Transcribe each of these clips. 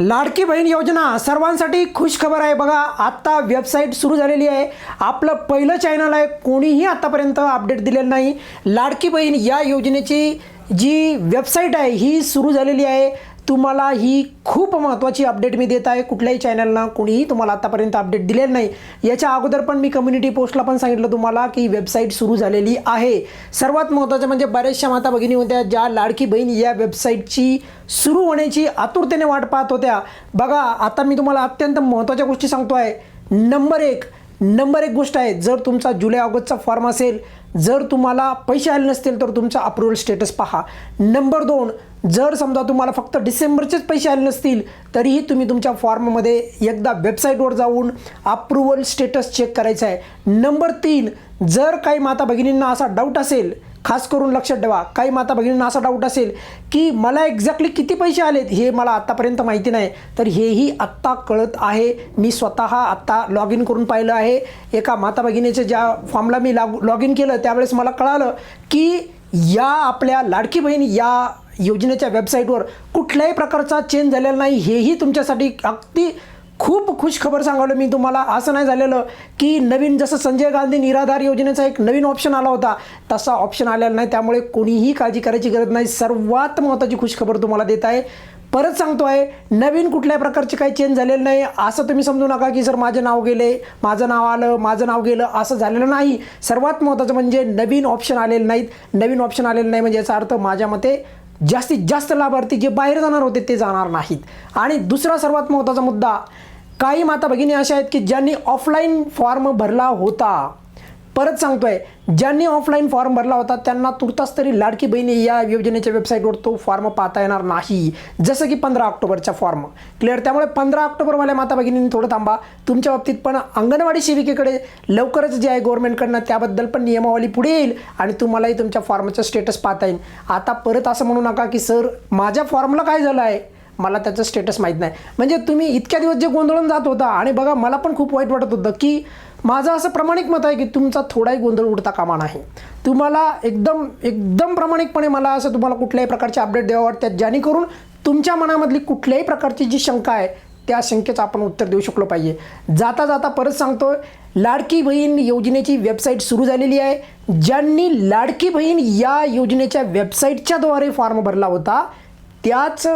लाडकी बहीण योजना सर्वांसाठी खुश खबर आहे. बघा आत्ता वेबसाईट सुरू झालेली आहे. आपलं पहिलं चॅनल आहे. कोणीही आत्तापर्यंत अपडेट दिलेलं नाही. लाडकी बहीण या योजनेची जी वेबसाईट आहे ही सुरू झालेली आहे. तुम्हाला ही खूप महत्त्वाची अपडेट मी देत आहे. कुठल्याही चॅनलना कुणीही तुम्हाला आत्तापर्यंत अपडेट दिलेलं नाही. याच्या अगोदर पण मी कम्युनिटी पोस्टला पण सांगितलं तुम्हाला की वेबसाईट सुरू झालेली आहे. सर्वात महत्त्वाचं म्हणजे बऱ्याचशा माता भगिनी होत्या ज्या लाडकी बहीण या वेबसाईटची सुरू होण्याची आतुरतेने वाट पाहत होत्या. बघा आता मी तुम्हाला अत्यंत महत्त्वाच्या गोष्टी सांगतो आहे नंबर एक नंबर एक गोष्ट आहे जर तुमचा जुलै ऑगस्टचा फॉर्म असेल जर तुम्हाला पैसे आले नसतील तर तुमचा अप्रुव्हल स्टेटस पहा. नंबर दोन जर समजा तुम्हाला फक्त डिसेंबरचेच पैसे आले नसतील तरीही तुम्ही तुमच्या फॉर्ममध्ये एकदा वेबसाईटवर जाऊन अप्रुव्हल स्टेटस चेक करायचं आहे. नंबर तीन जर काही माता भगिनींना असा डाऊट असेल खास करून लक्षात ठेवा. काही माता भगिनींना असा डाऊट असेल की मला एक्झॅक्टली किती पैसे आलेत हे मला आत्तापर्यंत माहिती नाही. तर हेही आत्ता कळत आहे. मी स्वतः आत्ता लॉग इन करून पाहिलं आहे. एका माता भगिनीच्या ज्या फॉर्मला मी लागू लॉग इन केलं त्यावेळेस मला कळालं की या आपल्या लाडकी बहीण या योजनेच्या वेबसाईटवर कुठल्याही प्रकारचा चेंज झालेला नाही. हेही तुमच्यासाठी अगदी खूप खुश खबर सांगावलं मी तुम्हाला. असं नाही झालेलं की नवीन जसं संजय गांधी निराधार योजनेचा एक नवीन ऑप्शन आला होता तसा ऑप्शन आलेला नाही. त्यामुळे कोणीही काळजी करायची गरज नाही. सर्वात महत्त्वाची खुश खबर तुम्हाला देत आहे. परत सांगतो आहे नवीन कुठल्या प्रकारचे काही चेंज झालेलं नाही. असं तुम्ही समजू नका की सर माझं नाव गेले माझं नाव आलं माझं नाव गेलं असं झालेलं नाही. सर्वात महत्त्वाचं म्हणजे नवीन ऑप्शन आलेलं नाहीत. नवीन ऑप्शन आलेलं नाही म्हणजे याचा अर्थ माझ्या मते जास्तीत जास्त लाभार्थी जे बाहेर जाणार होते ते जाणार नाहीत. आणि दुसरा सर्वात महत्त्वाचा मुद्दा काही माता भगिनी अशा आहेत की ज्यांनी ऑफलाईन फॉर्म भरला होता. परत सांगतोय ज्यांनी ऑफलाईन फॉर्म भरला होता त्यांना तुर्तास तरी लाडकी बहिणी या योजनेच्या वेबसाईटवर तो फॉर्म पाहता येणार नाही. जसं की पंधरा ऑक्टोबरचा फॉर्म क्लिअर त्यामुळे पंधरा ऑक्टोबरवाल्या माता भगिनींनी थोडं थांबा. तुमच्या बाबतीत पण अंगणवाडी सेविकेकडे लवकरच जे आहे गव्हर्नमेंटकडनं त्याबद्दल पण नियमावली पुढे येईल आणि तुम्हालाही तुमच्या फॉर्मचं स्टेटस पाहता येईल. आता परत असं म्हणू नका की सर माझ्या फॉर्मला काय झालं आहे मला त्याचं स्टेटस माहीत नाही. म्हणजे तुम्ही इतक्या दिवस जे गोंधळून जात होता आणि बघा मला पण खूप वाईट वाटत होतं की माझं असं प्रामाणिक मत आहे की तुमचा थोडाही गोंधळ उडता कामा नाही. तुम्हाला एकदम एकदम प्रामाणिकपणे मला असं तुम्हाला कुठल्याही प्रकारचे अपडेट द्यावं वाटतात जेणेकरून तुमच्या मनामधली कुठल्याही प्रकारची जी शंका आहे त्या शंकेचं आपण उत्तर देऊ शकलो पाहिजे. जाता जाता परत सांगतो लाडकी बहीण योजनेची वेबसाईट सुरू झालेली आहे. ज्यांनी लाडकी बहीण या योजनेच्या वेबसाईटच्याद्वारे फॉर्म भरला होता त्याच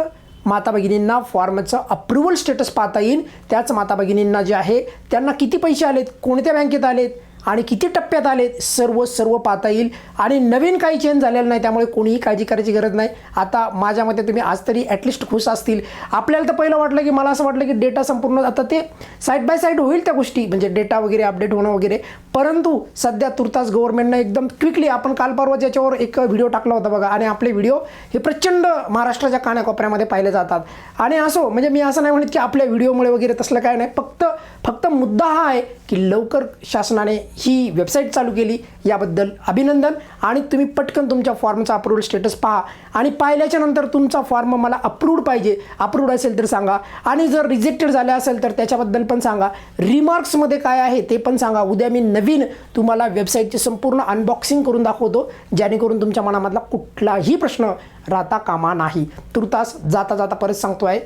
माता भगिनींना फॉर्मचं अप्रुव्हल स्टेटस पाहता येईल. त्याच माता भगिनींना जे आहे त्यांना किती पैसे आलेत कोणत्या बँकेत आलेत आणि किती टप्प्यात आलेत सर्व सर्व पाहता येईल. आणि नवीन काही चेंज झालेलं नाही त्यामुळे कोणीही काळजी करायची गरज नाही. आता माझ्या मते तुम्ही आज तरी ॲटलिस्ट खुश असतील. आपल्याला तर पहिलं वाटलं की मला असं वाटलं की डेटा संपूर्ण आता ते साईड बाय साईड होईल त्या गोष्टी. म्हणजे डेटा वगैरे अपडेट होणं वगैरे. परंतु सध्या तुर्तास गव्हर्नमेंटनं एकदम क्विकली आपण काल परवा याच्यावर एक व्हिडिओ टाकला होता बघा आणि आपले व्हिडिओ हे प्रचंड महाराष्ट्राच्या कानाकोपऱ्यामध्ये पाहिले जातात. आणि असो म्हणजे मी असं नाही म्हणत की आपल्या व्हिडिओमुळे वगैरे तसलं काय नाही फक्त फक्त मुद्दा हा आहे की लवकर शासनाने ही वेबसाईट चालू केली याबद्दल अभिनंदन. आणि तुम्ही पटकन तुमच्या फॉर्मचा अप्रूव्हल स्टेटस पहा. आणि पाहिल्याच्या नंतर तुमचा फॉर्म मला अप्रूव्ड पाहिजे. अप्रूव्ड असेल तर सांगा. आणि जर रिजेक्टेड झाले असेल तर त्याच्याबद्दल पण सांगा. रिमार्क्समध्ये काय आहे ते पण सांगा. उद्या मी नवीन तुम्हाला वेबसाईटची संपूर्ण अनबॉक्सिंग करून दाखवतो. जेणेकरून तुमच्या मनामधला कुठलाही प्रश्न राहता कामा नाही. तुर्तास जाता जाता परत सांगतो आहे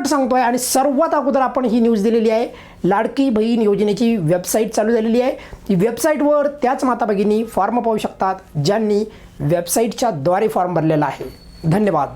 पटपट सांगतो आहे आणि सर्वात अगोदर आपण ही न्यूज दिलेली आहे. लाडकी बहीण योजनेची वेबसाईट चालू झालेली आहे. ती वेबसाईटवर त्याच माता भगिनी फॉर्म पाहू शकतात ज्यांनी वेबसाईटच्या द्वारे फॉर्म भरलेला आहे. धन्यवाद.